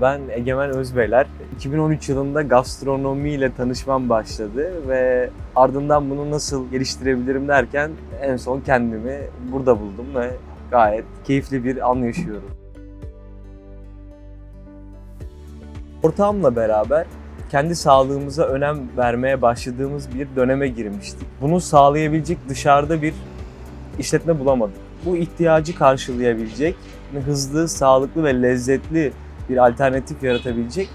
Ben Egemen Özbeyler. 2013 yılında gastronomiyle tanışmam başladı ve ardından bunu nasıl geliştirebilirim derken en son kendimi burada buldum ve gayet keyifli bir an yaşıyorum. Ortağımla beraber kendi sağlığımıza önem vermeye başladığımız bir döneme girmiştik. Bunu sağlayabilecek dışarıda bir işletme bulamadık. Bu ihtiyacı karşılayabilecek, hızlı, sağlıklı ve lezzetli bir alternatif yaratabilecek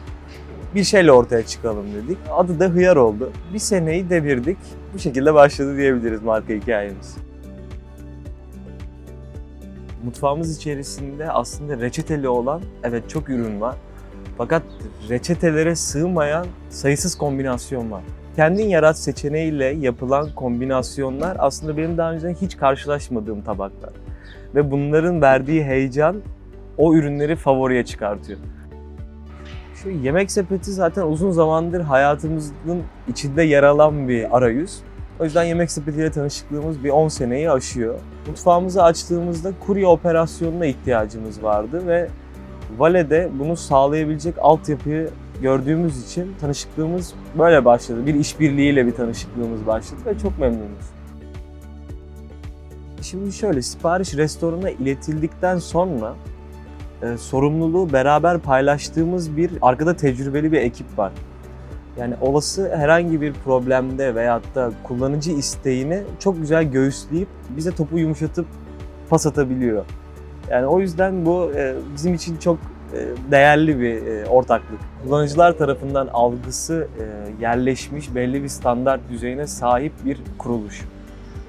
bir şeyle ortaya çıkalım dedik. Adı da Hıyar oldu. Bir seneyi devirdik. Bu şekilde başladı diyebiliriz marka hikayemiz. Mutfağımız içerisinde aslında reçeteli olan evet çok ürün var. Fakat reçetelere sığmayan sayısız kombinasyon var. Kendin yarat seçeneğiyle yapılan kombinasyonlar aslında benim daha önce hiç karşılaşmadığım tabaklar. Ve bunların verdiği heyecan o ürünleri favoriye çıkartıyor. Şu yemek sepeti zaten uzun zamandır hayatımızın içinde yer alan bir arayüz. O yüzden yemek sepetiyle tanışıklığımız bir 10 seneyi aşıyor. Mutfağımızı açtığımızda kurye operasyonuna ihtiyacımız vardı ve Vale'de bunu sağlayabilecek altyapıyı gördüğümüz için tanışıklığımız böyle başladı. Bir işbirliğiyle bir tanışıklığımız başladı ve çok memnunuz. Şimdi şöyle sipariş restorana iletildikten sonra e, sorumluluğu beraber paylaştığımız bir arkada tecrübeli bir ekip var. Yani olası herhangi bir problemde veyahut da kullanıcı isteğini çok güzel göğüsleyip bize topu yumuşatıp pas atabiliyor. Yani o yüzden bu e, bizim için çok e, değerli bir ortaklık. Kullanıcılar tarafından algısı yerleşmiş belli bir standart düzeyine sahip bir kuruluş.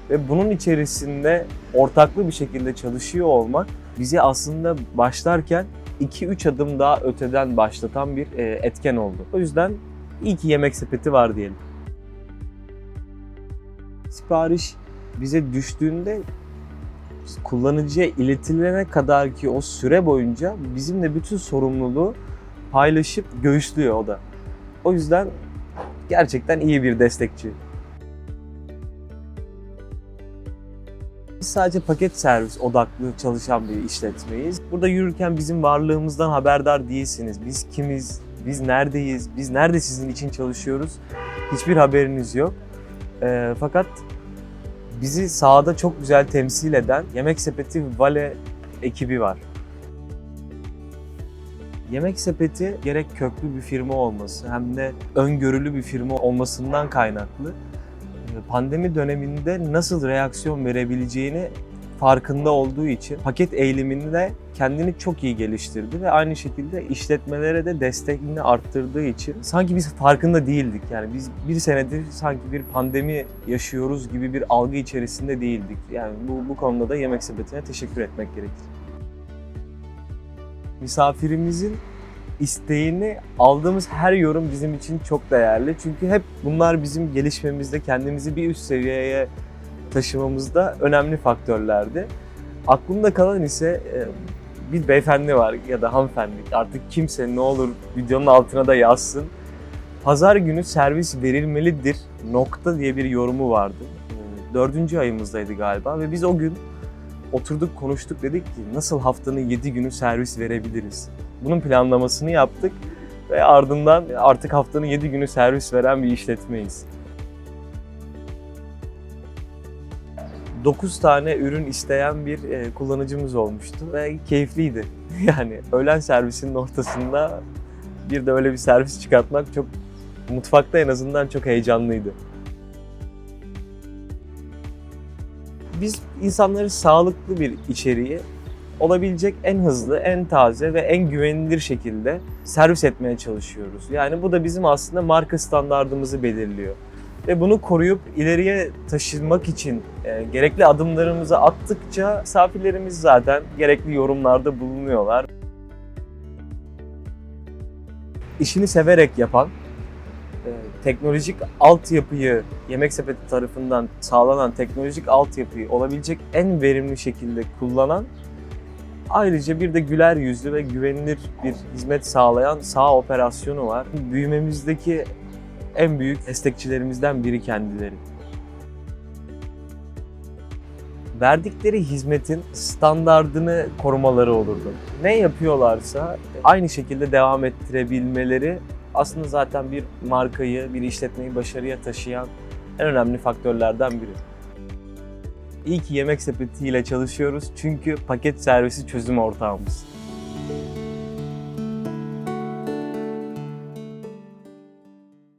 Ve bunun içerisinde ortaklı bir şekilde çalışıyor olmak bizi aslında başlarken 2-3 adım daha öteden başlatan bir e, etken oldu. O yüzden iyi ki yemek sepeti var diyelim. Sipariş bize düştüğünde kullanıcıya iletilene kadar ki o süre boyunca bizimle bütün sorumluluğu paylaşıp göğüslüyor o da. O yüzden gerçekten iyi bir destekçi. Biz sadece paket servis odaklı çalışan bir işletmeyiz. Burada yürürken bizim varlığımızdan haberdar değilsiniz. Biz kimiz, biz neredeyiz, biz nerede sizin için çalışıyoruz hiçbir haberiniz yok. Ee, fakat bizi sahada çok güzel temsil eden Yemek Sepeti Vale ekibi var. Yemek Sepeti gerek köklü bir firma olması hem de öngörülü bir firma olmasından kaynaklı pandemi döneminde nasıl reaksiyon verebileceğini farkında olduğu için paket eğiliminde kendini çok iyi geliştirdi ve aynı şekilde işletmelere de destekini arttırdığı için sanki biz farkında değildik. Yani biz bir senedir sanki bir pandemi yaşıyoruz gibi bir algı içerisinde değildik. Yani bu, bu konuda da Yemek Sepeti'ne teşekkür etmek gerekir. Misafirimizin isteğini aldığımız her yorum bizim için çok değerli. Çünkü hep bunlar bizim gelişmemizde, kendimizi bir üst seviyeye taşımamızda önemli faktörlerdi. Aklımda kalan ise e, bir beyefendi var ya da hanımefendi artık kimse ne olur videonun altına da yazsın. Pazar günü servis verilmelidir nokta diye bir yorumu vardı. E, Dördüncü ayımızdaydı galiba ve biz o gün oturduk konuştuk dedik ki nasıl haftanın 7 günü servis verebiliriz? Bunun planlamasını yaptık ve ardından artık haftanın 7 günü servis veren bir işletmeyiz. 9 tane ürün isteyen bir e, kullanıcımız olmuştu ve keyifliydi. Yani öğlen servisinin ortasında bir de öyle bir servis çıkartmak çok mutfakta en azından çok heyecanlıydı. Biz insanları sağlıklı bir içeriği olabilecek en hızlı, en taze ve en güvenilir şekilde servis etmeye çalışıyoruz. Yani bu da bizim aslında marka standardımızı belirliyor. Ve bunu koruyup ileriye taşımak için e, gerekli adımlarımızı attıkça misafirlerimiz zaten gerekli yorumlarda bulunuyorlar. İşini severek yapan, e, teknolojik altyapıyı Yemek Sepeti tarafından sağlanan teknolojik altyapıyı olabilecek en verimli şekilde kullanan Ayrıca bir de güler yüzlü ve güvenilir bir hizmet sağlayan sağ operasyonu var. Büyümemizdeki en büyük destekçilerimizden biri kendileri. verdikleri hizmetin standardını korumaları olurdu. Ne yapıyorlarsa aynı şekilde devam ettirebilmeleri aslında zaten bir markayı, bir işletmeyi başarıya taşıyan en önemli faktörlerden biri. İyi ki Yemek Sepeti ile çalışıyoruz çünkü paket servisi çözüm ortağımız.